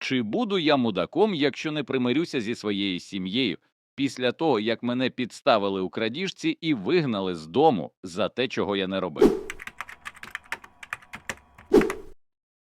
Чи буду я мудаком, якщо не примирюся зі своєю сім'єю після того, як мене підставили у крадіжці і вигнали з дому за те, чого я не робив?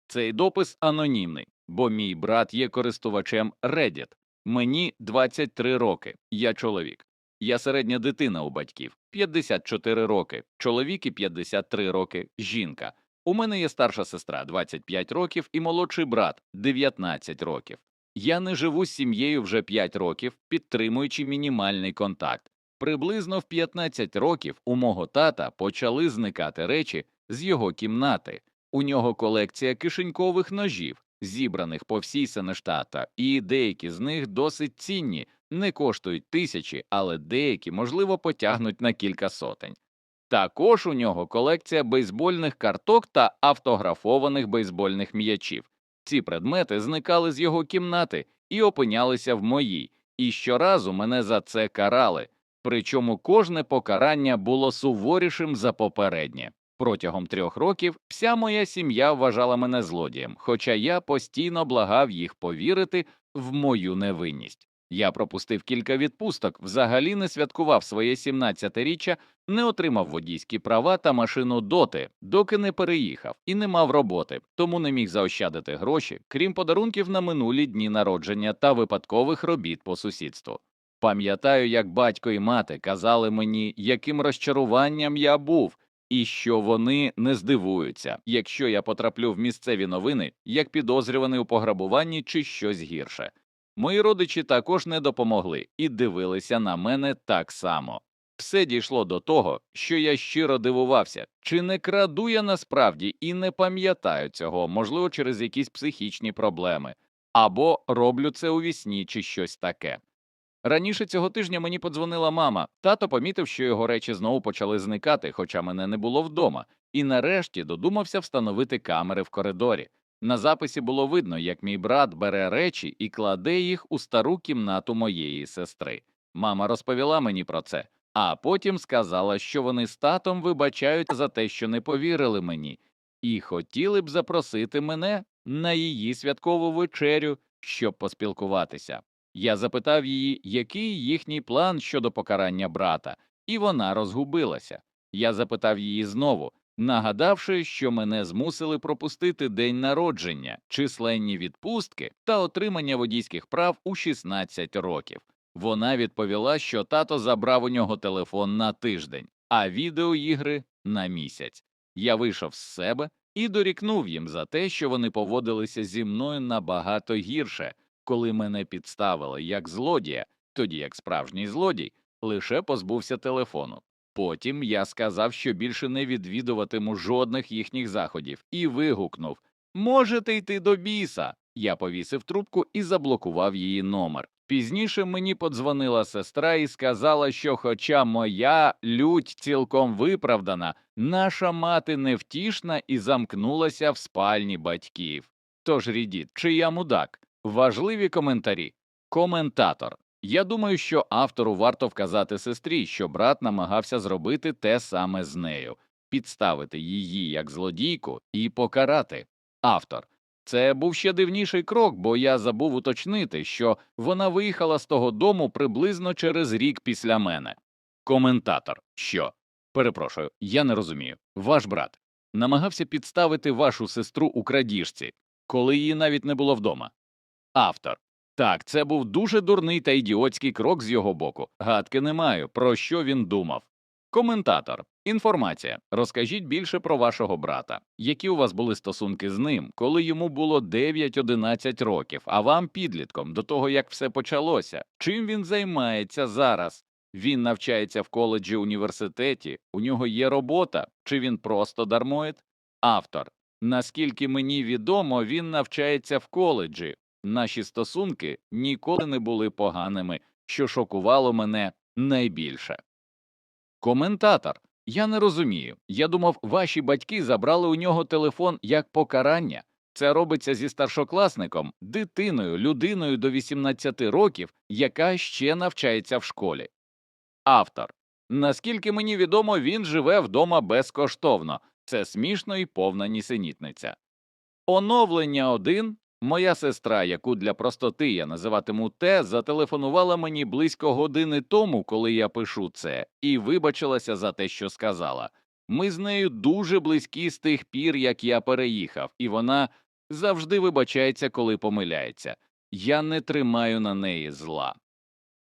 Цей допис анонімний, бо мій брат є користувачем Reddit. Мені 23 роки, я чоловік. Я середня дитина у батьків, 54 роки, чоловік і 53 роки, жінка. У мене є старша сестра 25 років і молодший брат 19 років. Я не живу з сім'єю вже 5 років, підтримуючи мінімальний контакт. Приблизно в 15 років у мого тата почали зникати речі з його кімнати. У нього колекція кишенькових ножів, зібраних по всій Сенештата, і деякі з них досить цінні, не коштують тисячі, але деякі, можливо, потягнуть на кілька сотень. Також у нього колекція бейсбольних карток та автографованих бейсбольних м'ячів. Ці предмети зникали з його кімнати і опинялися в моїй, і щоразу мене за це карали. Причому кожне покарання було суворішим за попереднє. Протягом трьох років вся моя сім'я вважала мене злодієм, хоча я постійно благав їх повірити в мою невинність. Я пропустив кілька відпусток, взагалі не святкував своє 17-річчя, не отримав водійські права та машину доти, доки не переїхав, і не мав роботи, тому не міг заощадити гроші, крім подарунків на минулі дні народження та випадкових робіт по сусідству. Пам'ятаю, як батько і мати казали мені, яким розчаруванням я був, і що вони не здивуються, якщо я потраплю в місцеві новини як підозрюваний у пограбуванні чи щось гірше. Мої родичі також не допомогли і дивилися на мене так само. Все дійшло до того, що я щиро дивувався, чи не краду я насправді і не пам'ятаю цього, можливо, через якісь психічні проблеми, або роблю це у вісні чи щось таке. Раніше цього тижня мені подзвонила мама. Тато помітив, що його речі знову почали зникати, хоча мене не було вдома, і нарешті додумався встановити камери в коридорі. На записі було видно, як мій брат бере речі і кладе їх у стару кімнату моєї сестри. Мама розповіла мені про це, а потім сказала, що вони з татом вибачають за те, що не повірили мені, і хотіли б запросити мене на її святкову вечерю, щоб поспілкуватися. Я запитав її, який їхній план щодо покарання брата, і вона розгубилася. Я запитав її знову, нагадавши, що мене змусили пропустити день народження, численні відпустки та отримання водійських прав у 16 років. Вона відповіла, що тато забрав у нього телефон на тиждень, а відеоігри на місяць. Я вийшов з себе і дорікнув їм за те, що вони поводилися зі мною набагато гірше, коли мене підставили як злодія, тоді як справжній злодій лише позбувся телефону. Потім я сказав, що більше не відвідуватиму жодних їхніх заходів, і вигукнув Можете йти до біса. Я повісив трубку і заблокував її номер. Пізніше мені подзвонила сестра і сказала, що, хоча моя лють цілком виправдана, наша мати невтішна і замкнулася в спальні батьків. Тож рідіт, чи я мудак? Важливі коментарі. Коментатор. Я думаю, що автору варто вказати сестрі, що брат намагався зробити те саме з нею, підставити її як злодійку і покарати. Автор. Це був ще дивніший крок, бо я забув уточнити, що вона виїхала з того дому приблизно через рік після мене. Коментатор. Що? Перепрошую, я не розумію. Ваш брат намагався підставити вашу сестру у крадіжці, коли її навіть не було вдома. Автор. Так, це був дуже дурний та ідіотський крок з його боку. Гадки не маю, про що він думав. Коментатор. Інформація. Розкажіть більше про вашого брата. Які у вас були стосунки з ним, коли йому було 9-11 років, а вам підлітком до того, як все почалося? Чим він займається зараз? Він навчається в коледжі університеті, у нього є робота, чи він просто дармоїд? Автор. Наскільки мені відомо, він навчається в коледжі. Наші стосунки ніколи не були поганими, що шокувало мене найбільше. Коментатор. Я не розумію. Я думав, ваші батьки забрали у нього телефон як покарання. Це робиться зі старшокласником, дитиною, людиною до 18 років, яка ще навчається в школі. Автор. Наскільки мені відомо, він живе вдома безкоштовно. Це смішно і повна нісенітниця. Оновлення 1 Моя сестра, яку для простоти я називатиму те, зателефонувала мені близько години тому, коли я пишу це, і вибачилася за те, що сказала. Ми з нею дуже близькі з тих пір, як я переїхав, і вона завжди вибачається, коли помиляється. Я не тримаю на неї зла.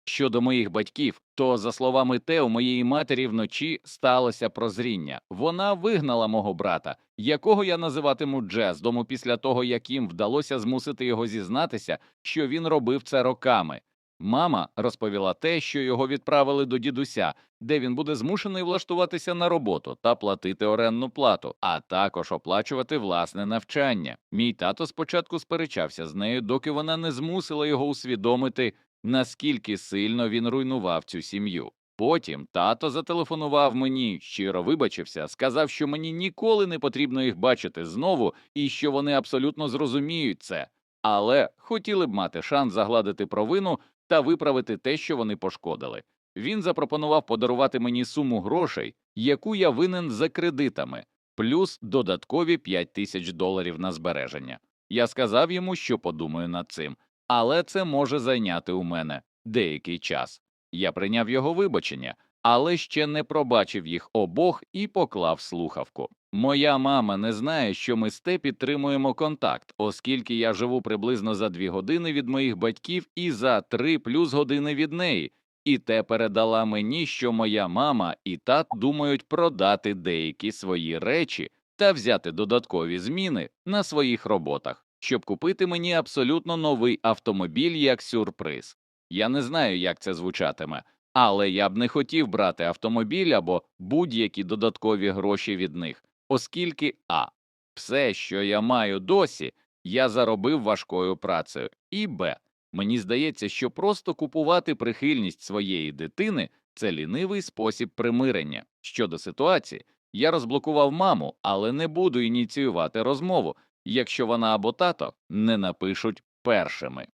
Щодо моїх батьків, то, за словами Те, у моєї матері вночі сталося прозріння. Вона вигнала мого брата, якого я називатиму Джез, з дому після того, як їм вдалося змусити його зізнатися, що він робив це роками. Мама розповіла те, що його відправили до дідуся, де він буде змушений влаштуватися на роботу та платити оренну плату, а також оплачувати власне навчання. Мій тато спочатку сперечався з нею, доки вона не змусила його усвідомити, наскільки сильно він руйнував цю сім'ю. Потім тато зателефонував мені, щиро вибачився, сказав, що мені ніколи не потрібно їх бачити знову і що вони абсолютно зрозуміють це, але хотіли б мати шанс загладити провину та виправити те, що вони пошкодили. Він запропонував подарувати мені суму грошей, яку я винен за кредитами, плюс додаткові 5 тисяч доларів на збереження. Я сказав йому, що подумаю над цим, але це може зайняти у мене деякий час. Я прийняв його вибачення, але ще не пробачив їх обох і поклав слухавку. Моя мама не знає, що ми з те підтримуємо контакт, оскільки я живу приблизно за дві години від моїх батьків і за три плюс години від неї. І те передала мені, що моя мама і тат думають продати деякі свої речі та взяти додаткові зміни на своїх роботах, щоб купити мені абсолютно новий автомобіль як сюрприз. Я не знаю, як це звучатиме, але я б не хотів брати автомобіль або будь-які додаткові гроші від них, оскільки а. Все, що я маю досі, я заробив важкою працею, і б. Мені здається, що просто купувати прихильність своєї дитини це лінивий спосіб примирення. Щодо ситуації, я розблокував маму, але не буду ініціювати розмову, якщо вона або тато не напишуть першими.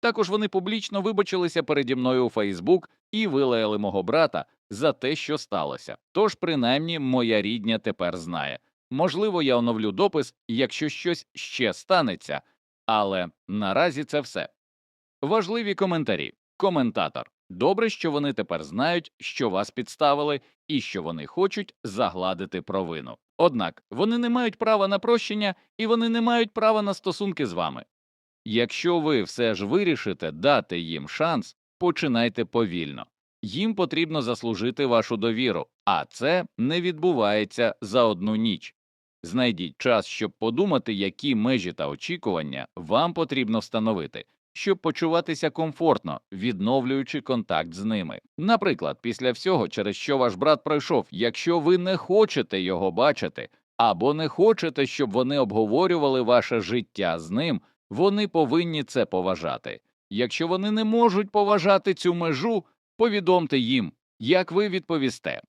Також вони публічно вибачилися переді мною у Фейсбук і вилаяли мого брата за те, що сталося. Тож, принаймні, моя рідня тепер знає. Можливо, я оновлю допис, якщо щось ще станеться, але наразі це все. Важливі коментарі. Коментатор. Добре, що вони тепер знають, що вас підставили, і що вони хочуть загладити провину. Однак вони не мають права на прощення і вони не мають права на стосунки з вами. Якщо ви все ж вирішите дати їм шанс, починайте повільно. Їм потрібно заслужити вашу довіру, а це не відбувається за одну ніч. Знайдіть час, щоб подумати, які межі та очікування вам потрібно встановити, щоб почуватися комфортно, відновлюючи контакт з ними. Наприклад, після всього, через що ваш брат пройшов, якщо ви не хочете його бачити, або не хочете, щоб вони обговорювали ваше життя з ним, вони повинні це поважати. Якщо вони не можуть поважати цю межу, повідомте їм, як ви відповісте.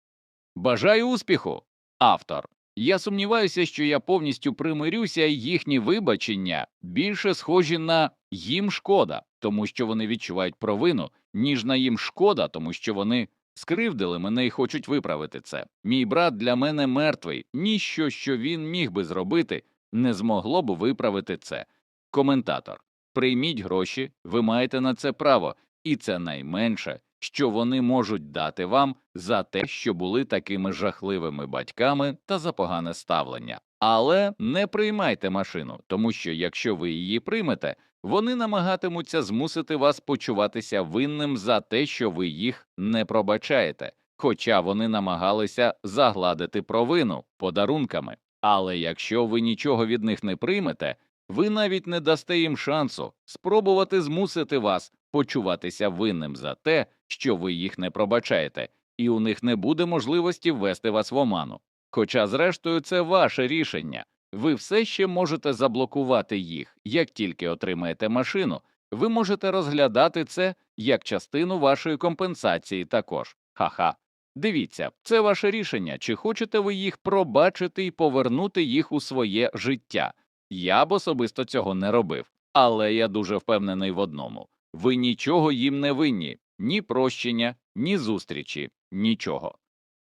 Бажаю успіху, автор. Я сумніваюся, що я повністю примирюся, і їхні вибачення більше схожі на їм шкода, тому що вони відчувають провину, ніж на їм шкода, тому що вони скривдили мене і хочуть виправити це. Мій брат для мене мертвий, ніщо, що він міг би зробити, не змогло б виправити це. Коментатор. Прийміть гроші, ви маєте на це право, і це найменше, що вони можуть дати вам за те, що були такими жахливими батьками та за погане ставлення. Але не приймайте машину, тому що якщо ви її приймете, вони намагатимуться змусити вас почуватися винним за те, що ви їх не пробачаєте, хоча вони намагалися загладити провину подарунками. Але якщо ви нічого від них не приймете, ви навіть не дасте їм шансу спробувати змусити вас почуватися винним за те, що ви їх не пробачаєте, і у них не буде можливості ввести вас в оману. Хоча, зрештою, це ваше рішення. Ви все ще можете заблокувати їх, як тільки отримаєте машину. Ви можете розглядати це як частину вашої компенсації також. Ха-ха. Дивіться, це ваше рішення, чи хочете ви їх пробачити і повернути їх у своє життя. Я б особисто цього не робив, але я дуже впевнений в одному: ви нічого їм не винні, ні прощення, ні зустрічі, нічого.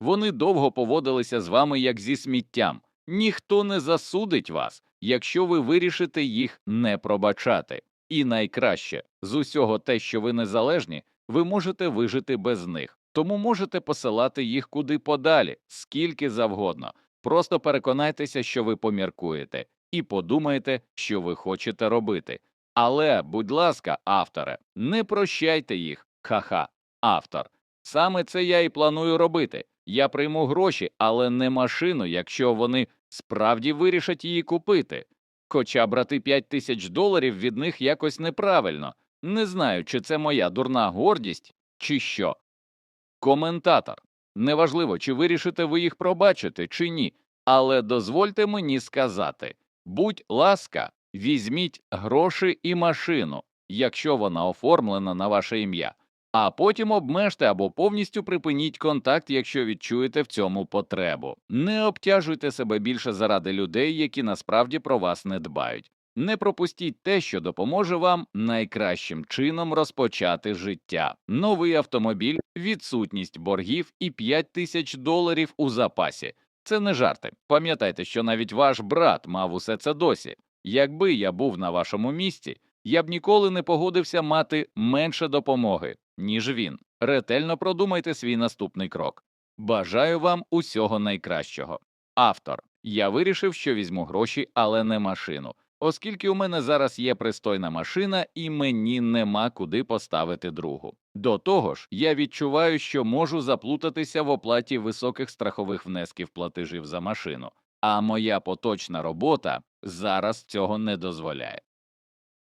Вони довго поводилися з вами як зі сміттям. Ніхто не засудить вас, якщо ви вирішите їх не пробачати. І найкраще з усього те, що ви незалежні, ви можете вижити без них, тому можете посилати їх куди подалі, скільки завгодно. Просто переконайтеся, що ви поміркуєте, і подумайте, що ви хочете робити. Але, будь ласка, авторе, не прощайте їх. Ха-ха, автор. Саме це я і планую робити. Я прийму гроші, але не машину, якщо вони справді вирішать її купити. Хоча брати 5 тисяч доларів від них якось неправильно. Не знаю, чи це моя дурна гордість, чи що. Коментатор. Неважливо, чи вирішите ви їх пробачити, чи ні, але дозвольте мені сказати будь ласка, візьміть гроші і машину, якщо вона оформлена на ваше ім'я, а потім обмежте або повністю припиніть контакт, якщо відчуєте в цьому потребу. Не обтяжуйте себе більше заради людей, які насправді про вас не дбають. Не пропустіть те, що допоможе вам найкращим чином розпочати життя. Новий автомобіль, відсутність боргів і 5 тисяч доларів у запасі. Це не жарти. Пам'ятайте, що навіть ваш брат мав усе це досі. Якби я був на вашому місці, я б ніколи не погодився мати менше допомоги, ніж він. Ретельно продумайте свій наступний крок. Бажаю вам усього найкращого. Автор. Я вирішив, що візьму гроші, але не машину оскільки у мене зараз є пристойна машина і мені нема куди поставити другу. До того ж, я відчуваю, що можу заплутатися в оплаті високих страхових внесків платежів за машину, а моя поточна робота зараз цього не дозволяє.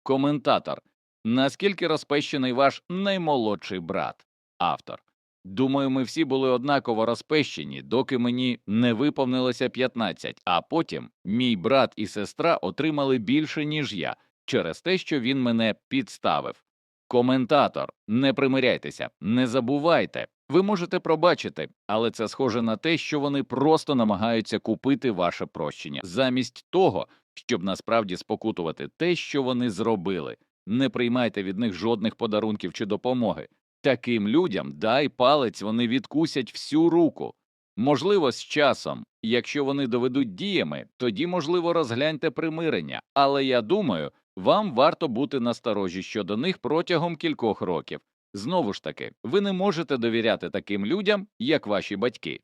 Коментатор. Наскільки розпещений ваш наймолодший брат? Автор. Думаю, ми всі були однаково розпещені, доки мені не виповнилося 15, а потім мій брат і сестра отримали більше, ніж я, через те, що він мене підставив. Коментатор, не примиряйтеся, не забувайте. Ви можете пробачити, але це схоже на те, що вони просто намагаються купити ваше прощення, замість того, щоб насправді спокутувати те, що вони зробили. Не приймайте від них жодних подарунків чи допомоги. Таким людям дай палець, вони відкусять всю руку. Можливо, з часом, якщо вони доведуть діями, тоді, можливо, розгляньте примирення, але я думаю, вам варто бути насторожі щодо них протягом кількох років. Знову ж таки, ви не можете довіряти таким людям, як ваші батьки.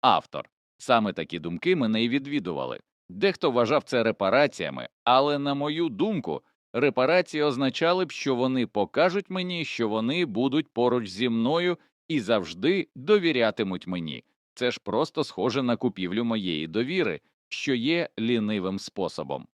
Автор. Саме такі думки мене й відвідували. Дехто вважав це репараціями, але, на мою думку, Репарації означали б, що вони покажуть мені, що вони будуть поруч зі мною і завжди довірятимуть мені. Це ж просто схоже на купівлю моєї довіри, що є лінивим способом.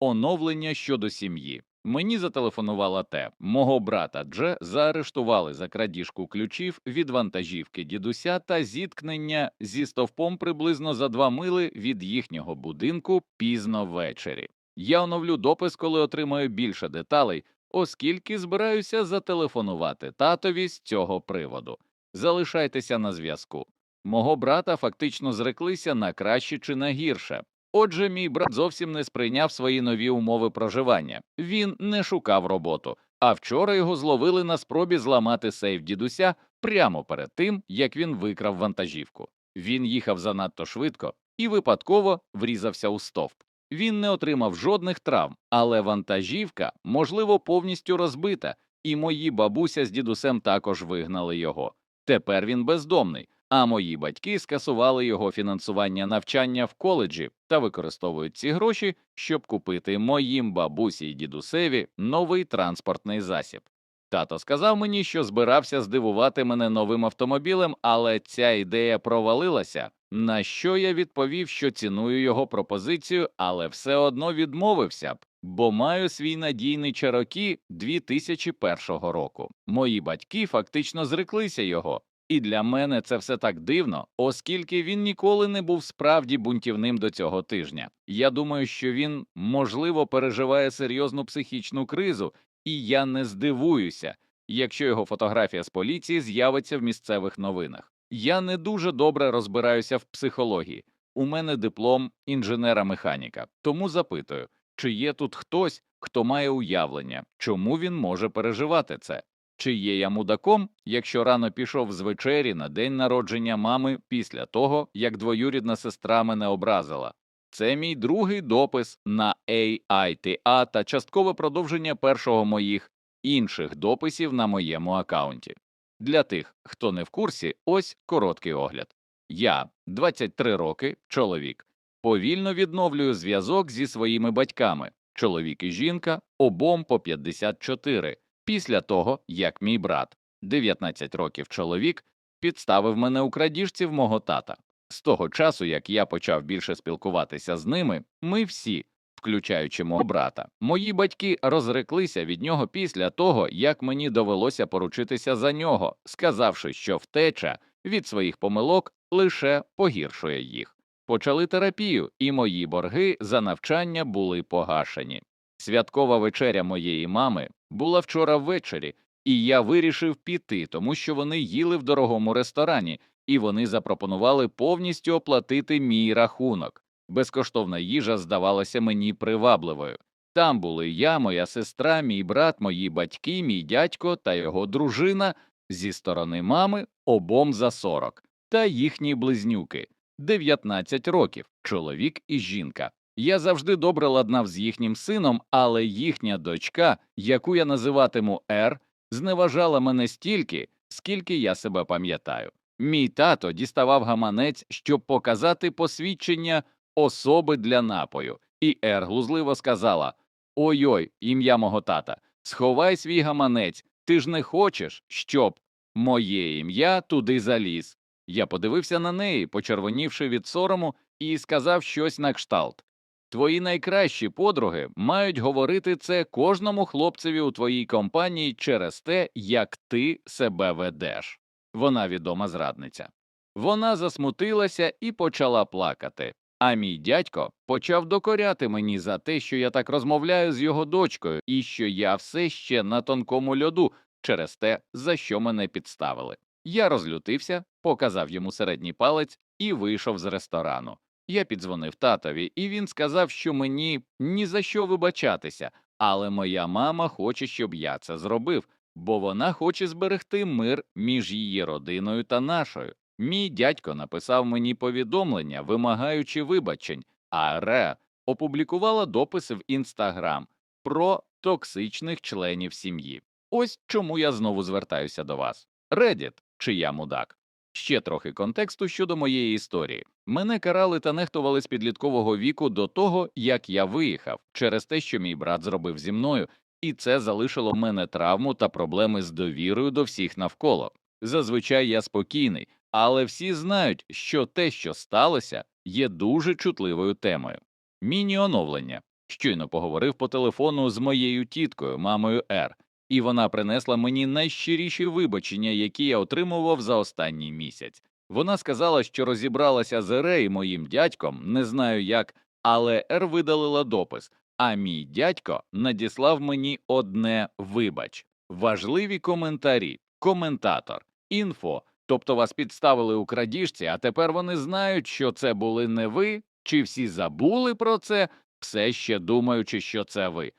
Оновлення щодо сім'ї. Мені зателефонувала те, мого брата Дже заарештували за крадіжку ключів від вантажівки дідуся та зіткнення зі стовпом приблизно за два мили від їхнього будинку пізно ввечері. Я оновлю допис, коли отримаю більше деталей, оскільки збираюся зателефонувати татові з цього приводу. Залишайтеся на зв'язку. Мого брата фактично зреклися на краще чи на гірше. Отже, мій брат зовсім не сприйняв свої нові умови проживання. Він не шукав роботу, а вчора його зловили на спробі зламати сейф дідуся прямо перед тим, як він викрав вантажівку. Він їхав занадто швидко і випадково врізався у стовп. Він не отримав жодних травм, але вантажівка, можливо, повністю розбита, і мої бабуся з дідусем також вигнали його. Тепер він бездомний, а мої батьки скасували його фінансування навчання в коледжі та використовують ці гроші, щоб купити моїм бабусі й дідусеві новий транспортний засіб. Тато сказав мені, що збирався здивувати мене новим автомобілем, але ця ідея провалилася. На що я відповів, що ціную його пропозицію, але все одно відмовився б, бо маю свій надійний Чарокі 2001 року. Мої батьки фактично зреклися його, і для мене це все так дивно, оскільки він ніколи не був справді бунтівним до цього тижня. Я думаю, що він можливо переживає серйозну психічну кризу, і я не здивуюся, якщо його фотографія з поліції з'явиться в місцевих новинах. Я не дуже добре розбираюся в психології. У мене диплом інженера-механіка, тому запитую, чи є тут хтось, хто має уявлення, чому він може переживати це? Чи є я мудаком, якщо рано пішов з вечері на день народження мами після того, як двоюрідна сестра мене образила? Це мій другий допис на AITA та часткове продовження першого моїх інших дописів на моєму акаунті. Для тих, хто не в курсі, ось короткий огляд. Я 23 роки, чоловік, повільно відновлюю зв'язок зі своїми батьками, чоловік і жінка, обом по 54, після того, як мій брат, 19 років чоловік, підставив мене у крадіжці в мого тата. З того часу, як я почав більше спілкуватися з ними, ми всі, включаючи мого брата, мої батьки розреклися від нього після того, як мені довелося поручитися за нього, сказавши, що втеча від своїх помилок лише погіршує їх. Почали терапію, і мої борги за навчання були погашені. Святкова вечеря моєї мами була вчора ввечері, і я вирішив піти, тому що вони їли в дорогому ресторані, і вони запропонували повністю оплатити мій рахунок. Безкоштовна їжа здавалася мені привабливою. Там були я, моя сестра, мій брат, мої батьки, мій дядько та його дружина зі сторони мами обом за 40, та їхні близнюки 19 років, чоловік і жінка. Я завжди добре ладнав з їхнім сином, але їхня дочка, яку я називатиму Р, зневажала мене стільки, скільки я себе пам'ятаю. Мій тато діставав гаманець, щоб показати посвідчення особи для напою, і Ер глузливо сказала Ой-ой, ім'я мого тата, сховай свій гаманець, ти ж не хочеш, щоб моє ім'я туди заліз. Я подивився на неї, почервонівши від сорому, і сказав щось на кшталт. Твої найкращі подруги мають говорити це кожному хлопцеві у твоїй компанії через те, як ти себе ведеш. Вона відома зрадниця. Вона засмутилася і почала плакати. А мій дядько почав докоряти мені за те, що я так розмовляю з його дочкою, і що я все ще на тонкому льоду через те, за що мене підставили. Я розлютився, показав йому середній палець і вийшов з ресторану. Я піддзвонив татові, і він сказав, що мені ні за що вибачатися, але моя мама хоче, щоб я це зробив, бо вона хоче зберегти мир між її родиною та нашою. Мій дядько написав мені повідомлення, вимагаючи вибачень, а Ре опублікувала дописи в інстаграм про токсичних членів сім'ї. Ось чому я знову звертаюся до вас. Reddit, чи я мудак. Ще трохи контексту щодо моєї історії. Мене карали та нехтували з підліткового віку до того, як я виїхав, через те, що мій брат зробив зі мною, і це залишило в мене травму та проблеми з довірою до всіх навколо. Зазвичай я спокійний, але всі знають, що те, що сталося, є дуже чутливою темою. Міні-оновлення. Щойно поговорив по телефону з моєю тіткою, мамою Р, і вона принесла мені найщиріші вибачення, які я отримував за останній місяць. Вона сказала, що розібралася з Ере і моїм дядьком, не знаю як, але Р видалила допис, а мій дядько надіслав мені одне вибач. Важливі коментарі, коментатор, інфо. Тобто вас підставили у крадіжці, а тепер вони знають, що це були не ви, чи всі забули про це, все ще думаючи, що це ви.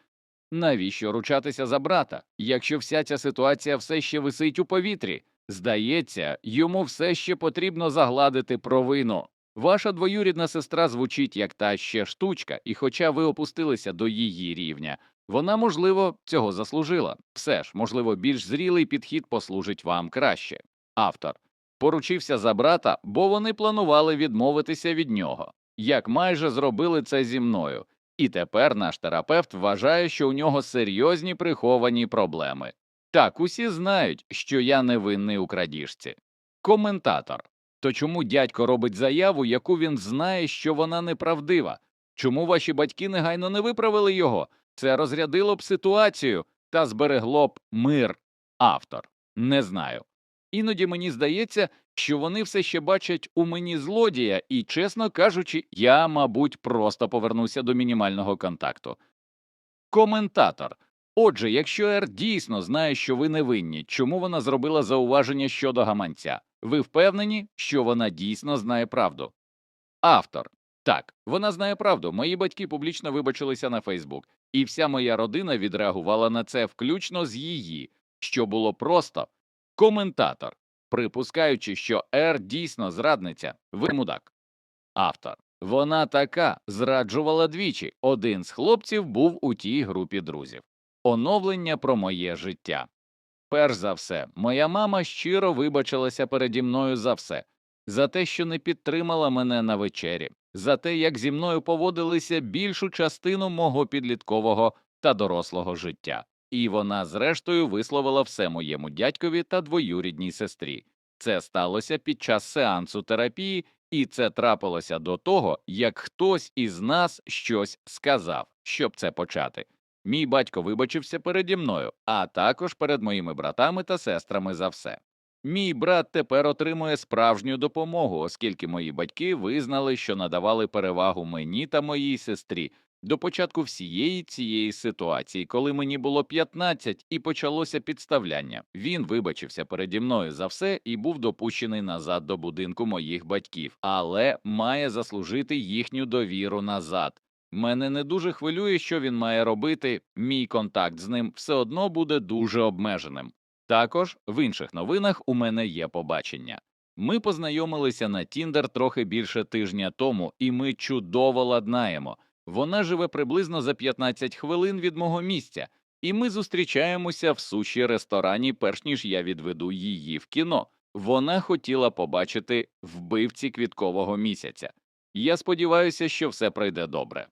Навіщо ручатися за брата, якщо вся ця ситуація все ще висить у повітрі? Здається, йому все ще потрібно загладити провину. Ваша двоюрідна сестра звучить як та ще штучка, і хоча ви опустилися до її рівня, вона, можливо, цього заслужила. Все ж, можливо, більш зрілий підхід послужить вам краще. Автор поручився за брата, бо вони планували відмовитися від нього, як майже зробили це зі мною. І тепер наш терапевт вважає, що у нього серйозні приховані проблеми. Так, усі знають, що я невинний у крадіжці. Коментатор. То чому дядько робить заяву, яку він знає, що вона неправдива? Чому ваші батьки негайно не виправили його? Це розрядило б ситуацію та зберегло б мир. Автор. Не знаю. Іноді мені здається, що вони все ще бачать у мені злодія, і, чесно кажучи, я, мабуть, просто повернуся до мінімального контакту. Коментатор. Отже, якщо Р дійсно знає, що ви невинні, чому вона зробила зауваження щодо гаманця? Ви впевнені, що вона дійсно знає правду? Автор. Так, вона знає правду. Мої батьки публічно вибачилися на Фейсбук, і вся моя родина відреагувала на це включно з її, що було просто. Коментатор. Припускаючи, що Р дійсно зрадниця, ви мудак. Автор. Вона така зраджувала двічі. Один з хлопців був у тій групі друзів. Оновлення про моє життя. Перш за все, моя мама щиро вибачилася переді мною за все, за те, що не підтримала мене на вечері, за те, як зі мною поводилися більшу частину мого підліткового та дорослого життя. І вона, зрештою, висловила все моєму дядькові та двоюрідній сестрі. Це сталося під час сеансу терапії, і це трапилося до того, як хтось із нас щось сказав, щоб це почати. Мій батько вибачився переді мною, а також перед моїми братами та сестрами за все. Мій брат тепер отримує справжню допомогу, оскільки мої батьки визнали, що надавали перевагу мені та моїй сестрі до початку всієї цієї ситуації, коли мені було 15 і почалося підставляння. Він вибачився переді мною за все і був допущений назад до будинку моїх батьків, але має заслужити їхню довіру назад. Мене не дуже хвилює, що він має робити. Мій контакт з ним все одно буде дуже обмеженим. Також в інших новинах у мене є побачення. Ми познайомилися на Тіндер трохи більше тижня тому, і ми чудово ладнаємо. Вона живе приблизно за 15 хвилин від мого місця, і ми зустрічаємося в суші ресторані, перш ніж я відведу її в кіно. Вона хотіла побачити вбивці квіткового місяця. Я сподіваюся, що все пройде добре.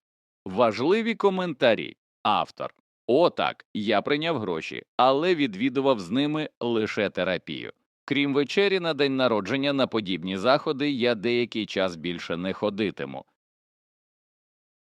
Важливі коментарі. Автор. О, так, я прийняв гроші, але відвідував з ними лише терапію. Крім вечері на день народження на подібні заходи, я деякий час більше не ходитиму.